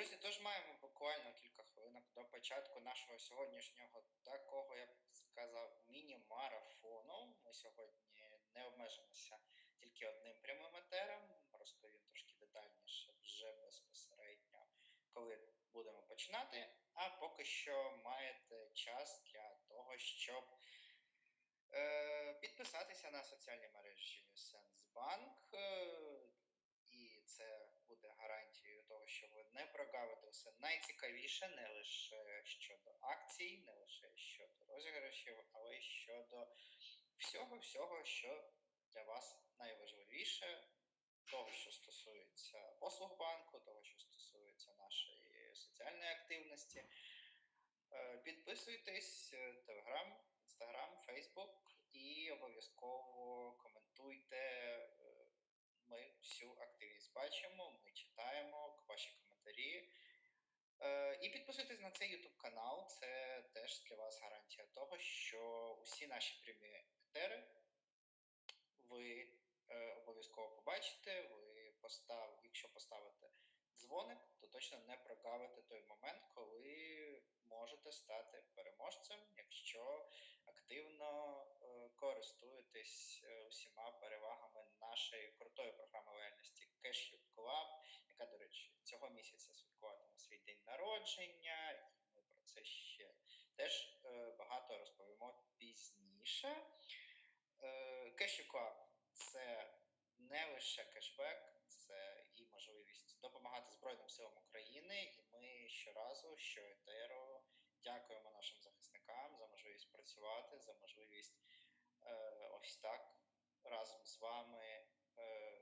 Друзі, тож маємо буквально кілька хвилинок до початку нашого сьогоднішнього такого, я б сказав, міні-марафону. Ми сьогодні не обмежимося тільки одним прямим етером. Розповім трошки детальніше вже безпосередньо, коли будемо починати. А поки що маєте час для того, щоб е, підписатися на соціальні мережі Сенсбанк. Буде гарантією того, що ви не прогавите все найцікавіше не лише щодо акцій, не лише щодо розіграшів, але й щодо всього-всього, що для вас найважливіше, того, що стосується послуг банку, того, що стосується нашої соціальної активності. Е, Підписуйтесь, Телеграм, Інстаграм, Фейсбук і обов'язково коментуйте. е, Ми всю активність бачимо, ми читаємо ваші коментарі. Е, І підписуйтесь на цей YouTube канал. Це теж для вас гарантія того, що усі наші прямі етери ви е, обов'язково побачите. Ви постав, якщо поставите дзвоник, то точно не прогавите той момент, коли можете стати переможцем, якщо активно е, користуєтесь усіма перевагами нашої крутої програми лояльності Cashew Club, яка, до речі, цього місяця святкуватиме свій день народження, і ми про це ще теж е, багато розповімо пізніше. Е, Cashew Club – це не лише кешбек, це і можливість допомагати Збройним силам України. І ми щоразу, щоетеро дякуємо нашим захисникам за можливість працювати, за можливість е, ось так разом з вами е,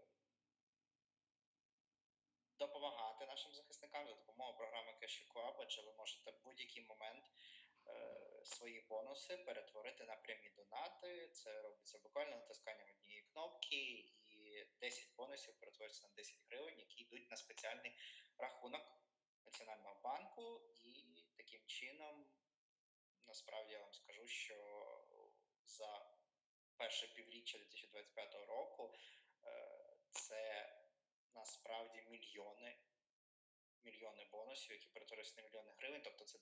допомагати нашим захисникам за допомогою програми Cash Club, адже ви можете в будь-який момент е, свої бонуси перетворити на прямі донати. Це робиться буквально натисканням однієї кнопки, і 10 бонусів перетворюються на 10 гривень, які йдуть на спеціальний рахунок Національного банку. І таким чином, насправді я вам скажу, що за перше півріччя 2025 року е, це насправді мільйони. Мільйони бонусів, які перетворюються на мільйони гривень. Тобто, це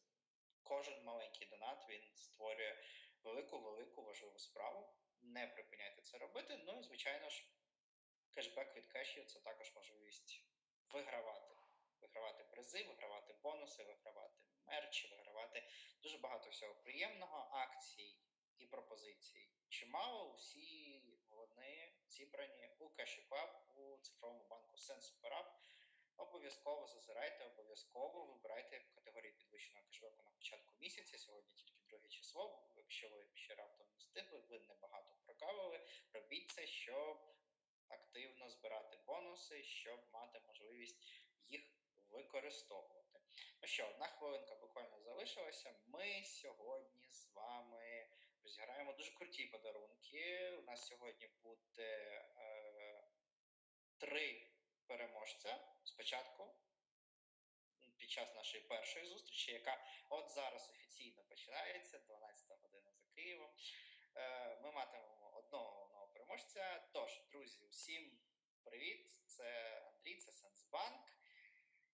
кожен маленький донат він створює велику, велику важливу справу. Не припиняйте це робити. Ну і звичайно ж, кешбек від кешів це також можливість вигравати. Вигравати призи, вигравати бонуси, вигравати мерчі, вигравати дуже багато всього приємного, акцій і пропозицій. Чимало усі вони зібрані у Cash Club, у цифровому банку SenseSuperUp. Обов'язково зазирайте, обов'язково вибирайте категорії підвищеного кешбеку на початку місяця. Сьогодні тільки друге число. Якщо ви ще раптом не встигли, ви небагато прокавили. Робіть це, щоб активно збирати бонуси, щоб мати можливість їх використовувати. Ну що, одна хвилинка буквально залишилася. Ми сьогодні з вами розіграємо дуже круті подарунки. У нас сьогодні буде е, три переможця спочатку. Під час нашої першої зустрічі, яка от зараз офіційно починається, 12 година за Києвом. Е, Ми матимемо одного головного переможця. Тож, друзі, усім привіт! Це Андрій, це Сенсбанк.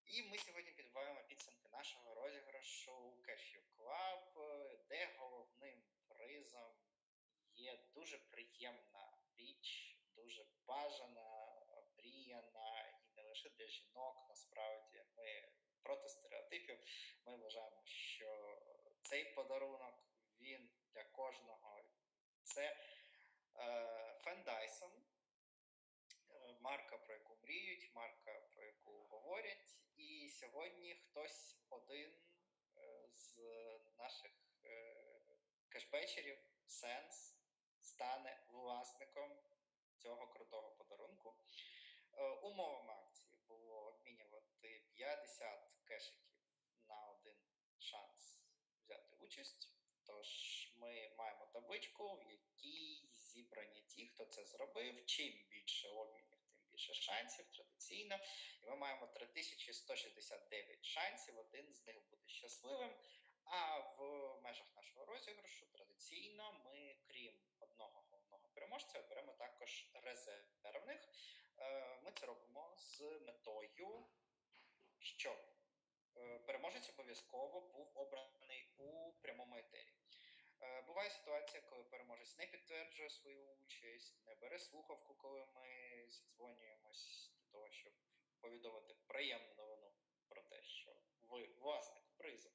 І ми сьогодні підбиваємо підсумки нашого розіграшу Cashew Club, де головним призом є дуже приємна річ, дуже бажана, мріяна, і не лише для жінок. Насправді ми проти стереотипів. Ми вважаємо, що цей подарунок він для кожного. Це е, Фен Дайсон, е, марка, про яку мріють, марка, про яку говорять. І сьогодні хтось один е, з наших е, кешбечерів, Сенс, стане власником цього крутого подарунку. Е, Умовами акції було обмінювати 50 кешиків на один шанс взяти участь. Тож ми маємо табличку, в якій зібрані ті, хто це зробив. Чим більше обмінів, тим більше шансів традиційно. І ми маємо 3169 шансів. Один з них буде щасливим. А в межах нашого розіграшу традиційно ми, крім одного головного переможця, беремо також резервних. Е, Ми це робимо з метою, щоб переможець обов'язково був обраний у прямому етері. Е, Буває ситуація, коли переможець не підтверджує свою участь, не бере слухавку, коли ми зідзвонюємось для того, щоб повідомити приємну новину про те, що ви власник призу.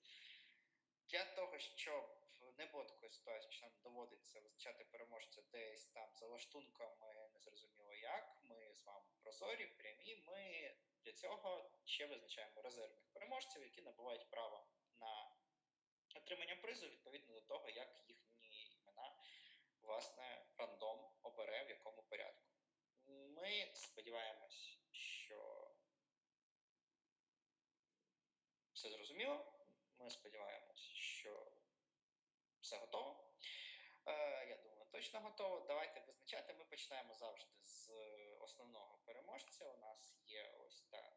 Для того, щоб не було такої ситуації, що нам доводиться визначати переможця десь там за лаштунками, незрозуміло як. Ми з вами прозорі, прямі. Ми для цього ще визначаємо резервних переможців, які набувають право на отримання призу відповідно до того, як їхні імена, власне, рандом обере в якому порядку. Ми сподіваємось, що все зрозуміло. Ми сподіваємось, що все готово. Е, точно готово. Давайте визначати. Ми починаємо завжди з основного переможця. У нас є ось та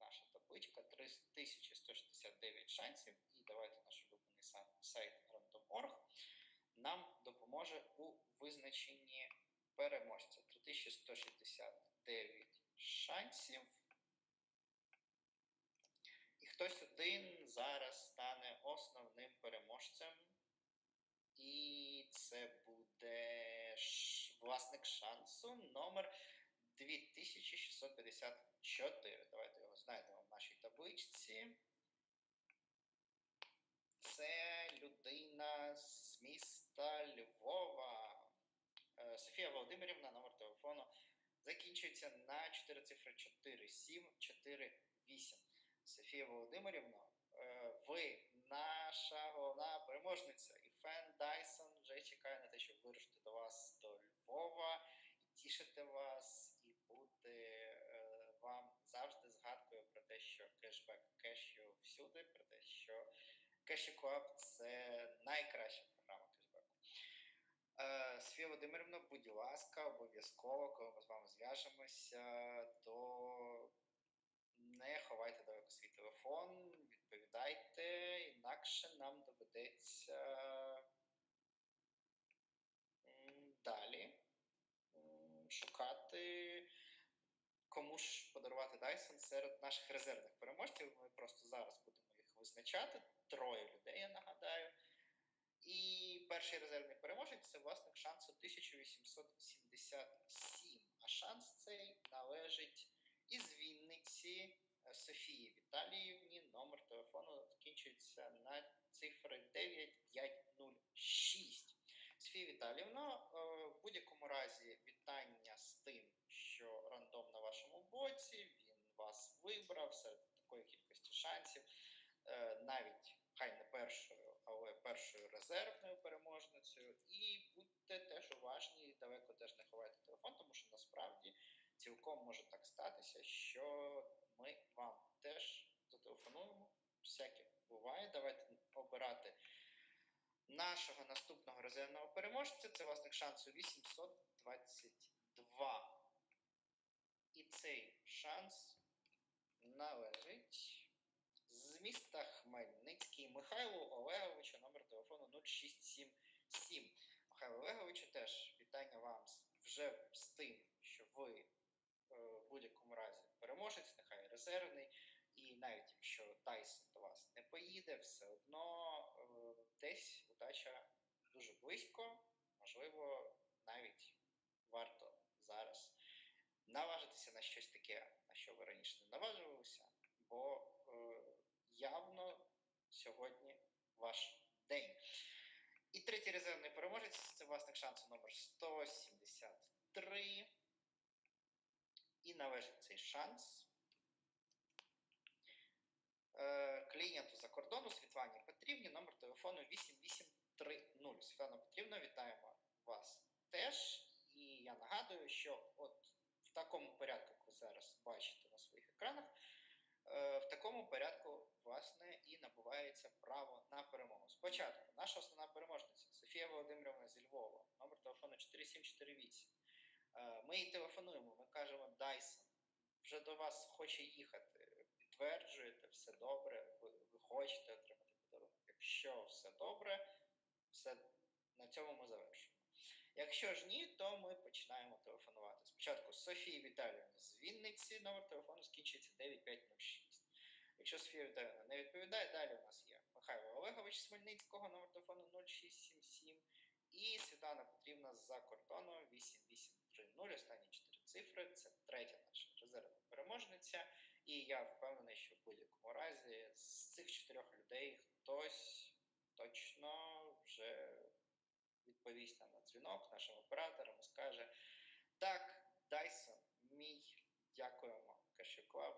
наша табличка 3169 шансів. І давайте наш улюблений сайт random.org нам допоможе у визначенні переможця. 3169 шансів. І хтось один зараз стане основним переможцем. І це ш- власник шансу номер 2654. Давайте його знайдемо в нашій табличці. Це людина з міста Львова. Е, Софія Володимирівна, номер телефону закінчується на 4 цифри 4748. Софія Володимирівна, е, ви наша головна переможниця. І Фен Дайсон вже чекає на те, щоб вирушити до вас до Львова і тішити вас, і бути е, вам завжди згадкою про те, що кешбек кешю всюди, про те, що Кеші Club – це найкраща програма кешбеку. Е, Софія Володимирівна, будь ласка, обов'язково, коли ми з вами зв'яжемося, то не ховайте далеко свій телефон, відповідайте, інакше нам доведеться далі шукати, кому ж подарувати Dyson серед наших резервних переможців. Ми просто зараз будемо їх визначати. Троє людей, я нагадаю. І перший резервний переможець це власник шансу 1877. А шанс цей належить із Вінниці е, Софії Віталіївні. Номер телефону закінчується на цифри 9506. Софія Віталіївна, в будь-якому разі вітання з тим, що рандом на вашому боці, він вас вибрав серед такої кількості шансів, Е, навіть хай не першою, але першою резервною переможницею. І будьте теж уважні, далеко теж не ховайте телефон, тому що насправді цілком може так статися, що ми вам теж зателефонуємо. Всяке буває. Давайте обирати нашого наступного резервного переможця. Це власник шансу 822. І цей шанс належить з міста Хмельницький Михайлу Олеговичу, номер телефону 0677. Михайло Олеговичу, теж вітання вам вже з тим, що ви е, в будь-якому разі переможець, нехай резервний, і навіть якщо Тайсон до вас не поїде, все одно е, десь удача дуже близько, можливо, навіть варто зараз наважитися на щось таке, на що ви раніше не наважувалися, бо е, явно сьогодні ваш день. І третій резервний переможець це власник шансу номер 173. І належить цей шанс клієнту за кордону Світлані Петрівні, номер телефону 8830. Світлана Петрівна, вітаємо вас теж. І я нагадую, що от в такому порядку, як ви зараз бачите на своїх екранах, е, в такому порядку, власне, і набувається право на перемогу. Спочатку наша основна переможниця Софія Володимирівна зі Львова, номер телефону 4748. Е, Ми їй телефонуємо, ми кажемо Дайсон, вже до вас хоче їхати. Підтверджуєте, все добре, ви, ви хочете отримати подарунок. Якщо все добре, все на цьому ми завершуємо. Якщо ж ні, то ми починаємо телефонувати. Спочатку Софії Віталіївні з Вінниці, номер телефону скінчується 9506. Якщо Софія Віталіївна не відповідає, далі у нас є Михайло Олегович Смельницького, номер телефону 0677, і Світлана Петрівна з-за кордону 8830. Останні чотири цифри. Це третя наша резервна переможниця. І я впевнений, що в будь-якому разі з цих чотирьох людей хтось точно вже відповість нам на дзвінок нашим операторам і скаже: Так, Дайсон, мій, дякуємо Cashew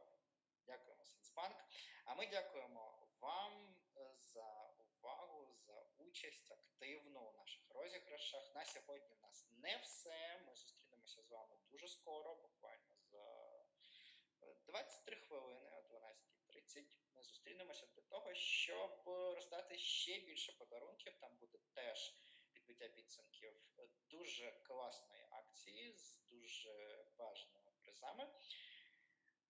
дякуємо Сенсбанк. А ми дякуємо вам е, за увагу, за участь активну у наших розіграшах. На сьогодні в нас не все. Ми зустрінемося з вами дуже скоро, буквально 23 хвилини о 12.30. Ми зустрінемося для того, щоб роздати ще більше подарунків. Там буде теж підбиття підсумків дуже класної акції з дуже важними призами.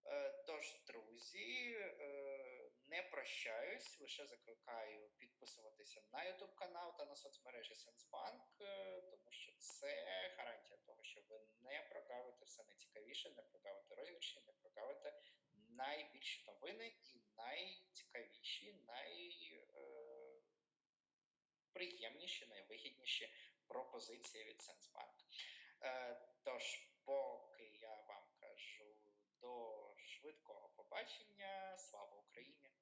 Е, Тож, друзі, е, не прощаюсь, лише закликаю підписуватися на YouTube канал та на соцмережі Сенсбанк, е, тому що це гарантія того, що ви не прогавите все найцікавіше, не прогавите розіграші, не прогавите найбільші новини і найцікавіші, найприємніші, найвигідніші пропозиції від Сенсбанк. Е, Тож, поки я вам кажу до швидкого побачення, слава Україні!